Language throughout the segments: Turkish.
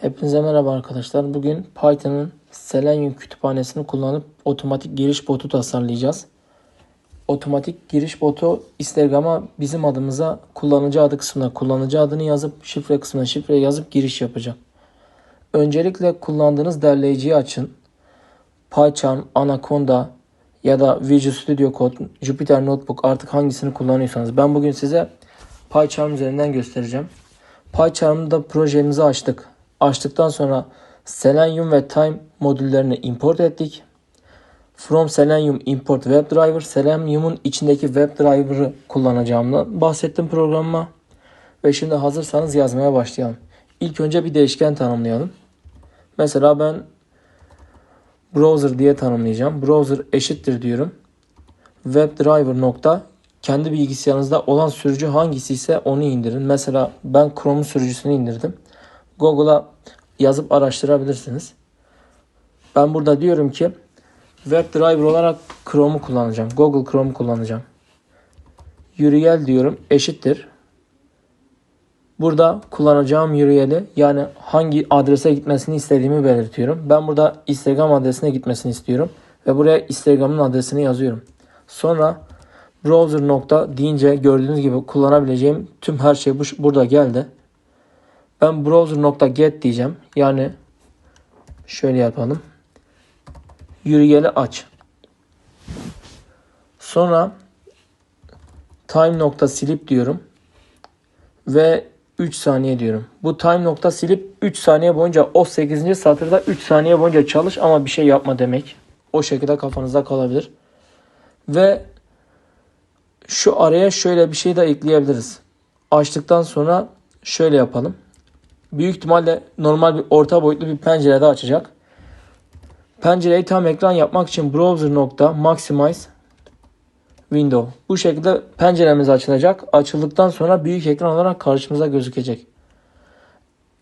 Hepinize merhaba arkadaşlar. Bugün Python'ın Selenium kütüphanesini kullanıp otomatik giriş botu tasarlayacağız. Otomatik giriş botu Instagram'a bizim adımıza kullanıcı adı kısmına kullanıcı adını yazıp şifre kısmına şifre yazıp giriş yapacak. Öncelikle kullandığınız derleyiciyi açın. PyCharm, Anaconda ya da Visual Studio Code, Jupyter Notebook artık hangisini kullanıyorsanız. Ben bugün size PyCharm üzerinden göstereceğim. PyCharm'da projemizi açtık. Açtıktan sonra Selenium ve Time modüllerini import ettik. From Selenium import WebDriver, Selenium'un içindeki WebDriver'ı kullanacağımdan bahsettim programıma. Ve şimdi hazırsanız yazmaya başlayalım. İlk önce bir değişken tanımlayalım. Mesela ben browser diye tanımlayacağım. Browser eşittir diyorum. WebDriver nokta kendi bilgisayarınızda olan sürücü hangisi ise onu indirin. Mesela ben Chrome sürücüsünü indirdim. Google'a yazıp araştırabilirsiniz. Ben burada diyorum ki WebDriver olarak Chrome'u kullanacağım. Google Chrome'u kullanacağım. URL diyorum eşittir. Burada kullanacağım URL'i yani hangi adrese gitmesini istediğimi belirtiyorum. Ben burada Instagram adresine gitmesini istiyorum. Ve buraya Instagram'ın adresini yazıyorum. Sonra browser nokta deyince gördüğünüz gibi kullanabileceğim tüm her şey bu, burada geldi. Ben browser nokta get diyeceğim. Yani şöyle yapalım. URL'i aç. Sonra time silip diyorum. Ve 3 saniye diyorum. Bu time silip 3 saniye boyunca o 8. satırda 3 saniye boyunca çalış ama bir şey yapma demek. O şekilde kafanızda kalabilir. Ve şu araya şöyle bir şey de ekleyebiliriz. Açtıktan sonra şöyle yapalım. Büyük ihtimalle normal bir orta boyutlu bir pencerede açacak. Pencereyi tam ekran yapmak için browser nokta maximize window. Bu şekilde penceremiz açılacak. Açıldıktan sonra büyük ekran olarak karşımıza gözükecek.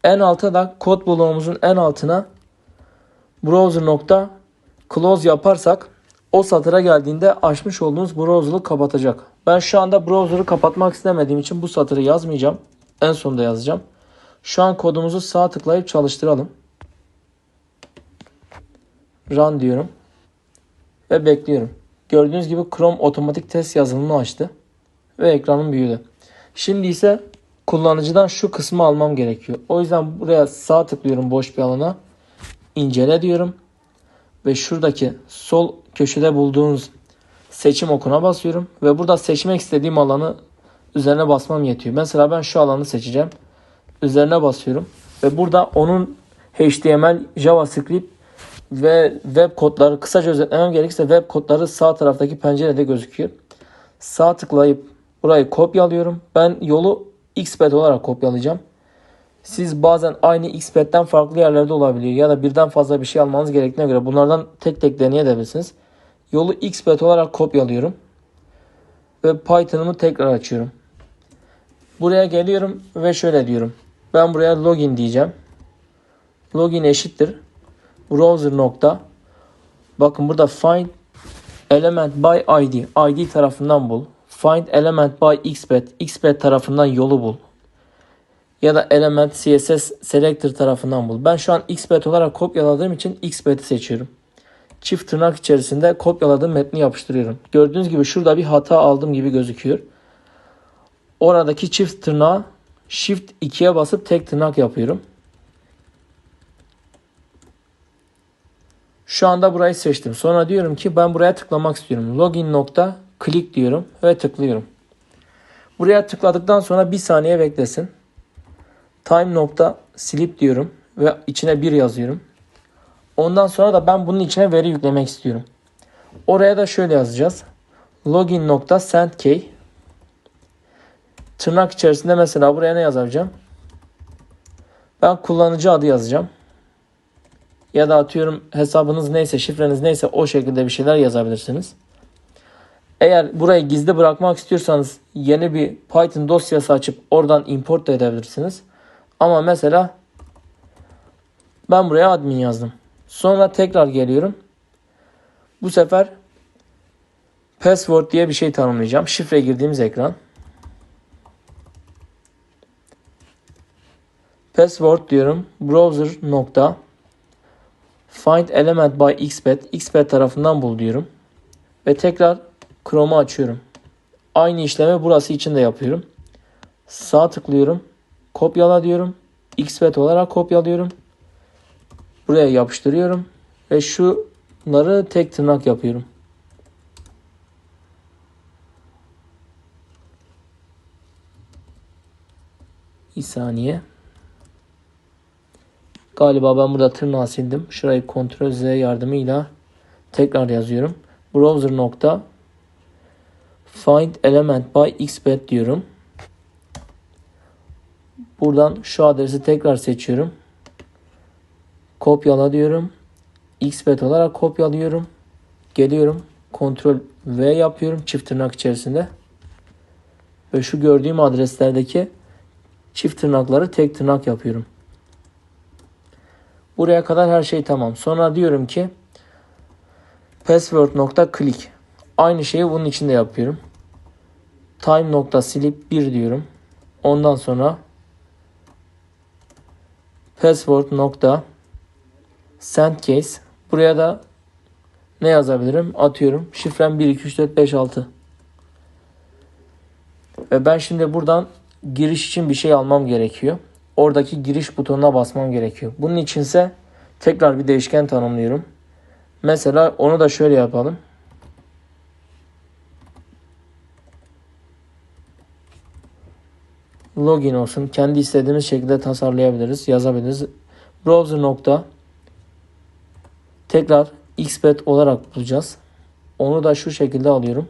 En alta da kod bloğumuzun en altına browser nokta close yaparsak o satıra geldiğinde açmış olduğunuz browser'ı kapatacak. Ben şu anda browser'ı kapatmak istemediğim için bu satırı yazmayacağım. En sonda yazacağım. Şu an kodumuzu sağ tıklayıp çalıştıralım. Run diyorum. Ve bekliyorum. Gördüğünüz gibi Chrome otomatik test yazılımını açtı. Ve ekranım büyüdü. Şimdi ise kullanıcıdan şu kısmı almam gerekiyor. O yüzden buraya sağ tıklıyorum boş bir alana. İncele diyorum. Ve şuradaki sol köşede bulduğunuz seçim okuna basıyorum. Ve burada seçmek istediğim alanı üzerine basmam yetiyor. Mesela ben şu alanı seçeceğim. Üzerine basıyorum. Ve burada onun HTML, JavaScript ve web kodları kısaca özetlemem gerekirse web kodları sağ taraftaki pencerede gözüküyor. Sağ tıklayıp burayı kopyalıyorum. Ben yolu xpath olarak kopyalayacağım. Siz bazen aynı xpath'ten farklı yerlerde olabiliyor ya da birden fazla bir şey almanız gerektiğine göre bunlardan tek tek deneyebilirsiniz. Yolu xpath olarak kopyalıyorum. Ve Python'ımı tekrar açıyorum. Buraya geliyorum ve şöyle diyorum. Ben buraya login diyeceğim. Login eşittir. Browser nokta. Bakın burada find element by id id tarafından bul. Find element by xpath xpath tarafından yolu bul. Ya da element css selector tarafından bul. Ben şu an xpath olarak kopyaladığım için xpath'i seçiyorum. Çift tırnak içerisinde kopyaladığım metni yapıştırıyorum. Gördüğünüz gibi şurada bir hata aldım gibi gözüküyor. Oradaki çift tırnağı shift 2'ye basıp tek tırnak yapıyorum Şu anda burayı seçtim. Sonra diyorum ki ben buraya tıklamak istiyorum. Login nokta click diyorum ve tıklıyorum. Buraya tıkladıktan sonra bir saniye beklesin. Time nokta slip diyorum ve içine bir yazıyorum. Ondan sonra da ben bunun içine veri yüklemek istiyorum. Oraya da şöyle yazacağız. Login nokta send key. Tırnak içerisinde mesela buraya ne yazacağım? Ben kullanıcı adı yazacağım ya da atıyorum hesabınız neyse şifreniz neyse o şekilde bir şeyler yazabilirsiniz. Eğer burayı gizli bırakmak istiyorsanız yeni bir Python dosyası açıp oradan import da edebilirsiniz. Ama mesela ben buraya admin yazdım. Sonra tekrar geliyorum. Bu sefer password diye bir şey tanımlayacağım. Şifre girdiğimiz ekran. Password diyorum. Browser nokta find element by xpath xpath tarafından bul diyorum. Ve tekrar Chrome'u açıyorum. Aynı işlemi burası için de yapıyorum. Sağ tıklıyorum. Kopyala diyorum. xpath olarak kopyalıyorum. Buraya yapıştırıyorum. Ve şunları tek tırnak yapıyorum. Bir saniye. Galiba ben burada tırnağı sildim. Şurayı Ctrl Z yardımıyla tekrar yazıyorum. Browser nokta find element by xpath diyorum. Buradan şu adresi tekrar seçiyorum. Kopyala diyorum. xpath olarak kopyalıyorum. Geliyorum. Ctrl V yapıyorum çift tırnak içerisinde. Ve şu gördüğüm adreslerdeki çift tırnakları tek tırnak yapıyorum. Buraya kadar her şey tamam. Sonra diyorum ki password nokta click. Aynı şeyi bunun içinde yapıyorum. Time nokta silip 1 diyorum. Ondan sonra password nokta send case. Buraya da ne yazabilirim? Atıyorum. Şifrem 1 2 3 4 5 6. Ve ben şimdi buradan giriş için bir şey almam gerekiyor. Oradaki giriş butonuna basmam gerekiyor. Bunun içinse tekrar bir değişken tanımlıyorum. Mesela onu da şöyle yapalım. Login olsun. Kendi istediğimiz şekilde tasarlayabiliriz, yazabiliriz. Browser nokta tekrar xpath olarak bulacağız. Onu da şu şekilde alıyorum.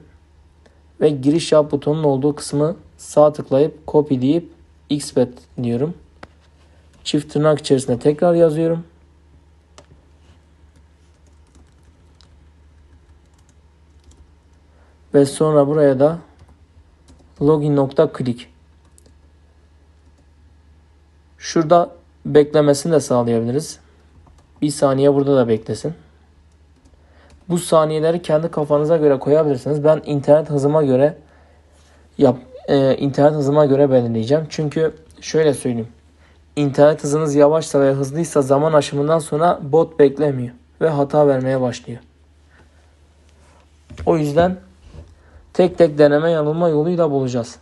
Ve giriş yap butonunun olduğu kısmı sağ tıklayıp copy deyip xpath diyorum. Çift tırnak içerisinde tekrar yazıyorum. Ve sonra buraya da login nokta click. Şurada beklemesini de sağlayabiliriz. Bir saniye burada da beklesin. Bu saniyeleri kendi kafanıza göre koyabilirsiniz. Ben internet hızıma göre yap e, internet hızıma göre belirleyeceğim. Çünkü şöyle söyleyeyim. İnternet hızınız yavaşsa ve hızlıysa zaman aşımından sonra bot beklemiyor ve hata vermeye başlıyor. O yüzden tek tek deneme yanılma yoluyla bulacağız.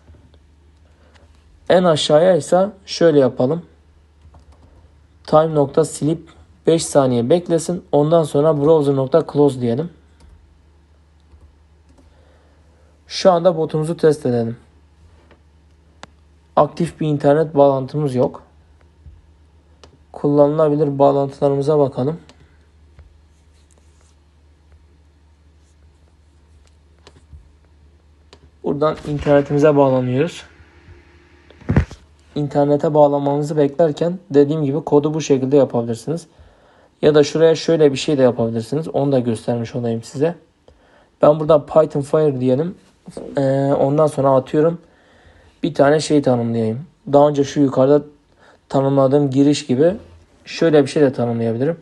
En aşağıya ise şöyle yapalım. Time nokta silip 5 saniye beklesin. Ondan sonra browser nokta close diyelim. Şu anda botumuzu test edelim. Aktif bir internet bağlantımız yok. Kullanılabilir bağlantılarımıza bakalım. Buradan internetimize bağlanıyoruz. İnternete bağlanmamızı beklerken dediğim gibi kodu bu şekilde yapabilirsiniz. Ya da şuraya şöyle bir şey de yapabilirsiniz. Onu da göstermiş olayım size. Ben burada Python Fire diyelim. Ee, ondan sonra atıyorum. Bir tane şey tanımlayayım. Daha önce şu yukarıda tanımladığım giriş gibi şöyle bir şey de tanımlayabilirim.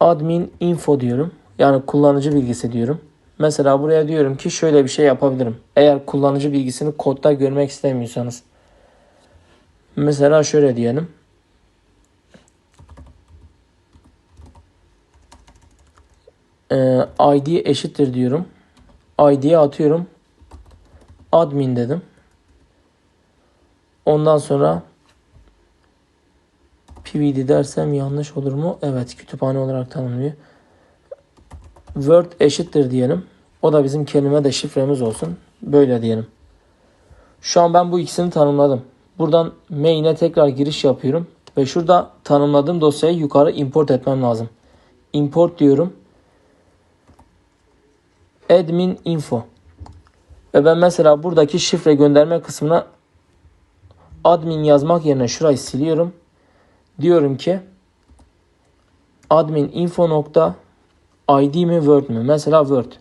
Admin info diyorum. Yani kullanıcı bilgisi diyorum. Mesela buraya diyorum ki şöyle bir şey yapabilirim. Eğer kullanıcı bilgisini kodda görmek istemiyorsanız. Mesela şöyle diyelim. Ee, ID eşittir diyorum. ID'ye atıyorum. Admin dedim. Ondan sonra PVD dersem yanlış olur mu? Evet kütüphane olarak tanımlıyor. Word eşittir diyelim. O da bizim kelime de şifremiz olsun. Böyle diyelim. Şu an ben bu ikisini tanımladım. Buradan main'e tekrar giriş yapıyorum. Ve şurada tanımladığım dosyayı yukarı import etmem lazım. Import diyorum. Admin info. Ve ben mesela buradaki şifre gönderme kısmına admin yazmak yerine şurayı siliyorum. Diyorum ki admin info nokta id mi word mü? Mesela word.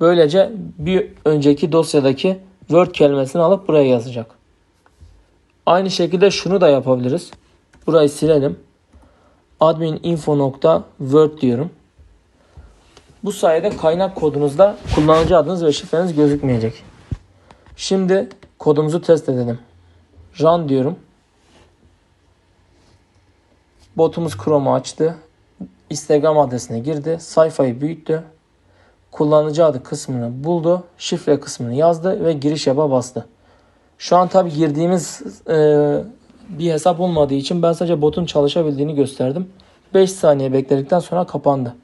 Böylece bir önceki dosyadaki word kelimesini alıp buraya yazacak. Aynı şekilde şunu da yapabiliriz. Burayı silelim. Admin info nokta word diyorum. Bu sayede kaynak kodunuzda kullanıcı adınız ve şifreniz gözükmeyecek. Şimdi Kodumuzu test edelim. Run diyorum. Botumuz Chrome'u açtı. Instagram adresine girdi. Sayfayı büyüttü. Kullanıcı adı kısmını buldu. Şifre kısmını yazdı ve giriş yapa bastı. Şu an tabi girdiğimiz e, bir hesap olmadığı için ben sadece botun çalışabildiğini gösterdim. 5 saniye bekledikten sonra kapandı.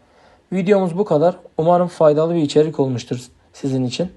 Videomuz bu kadar. Umarım faydalı bir içerik olmuştur sizin için.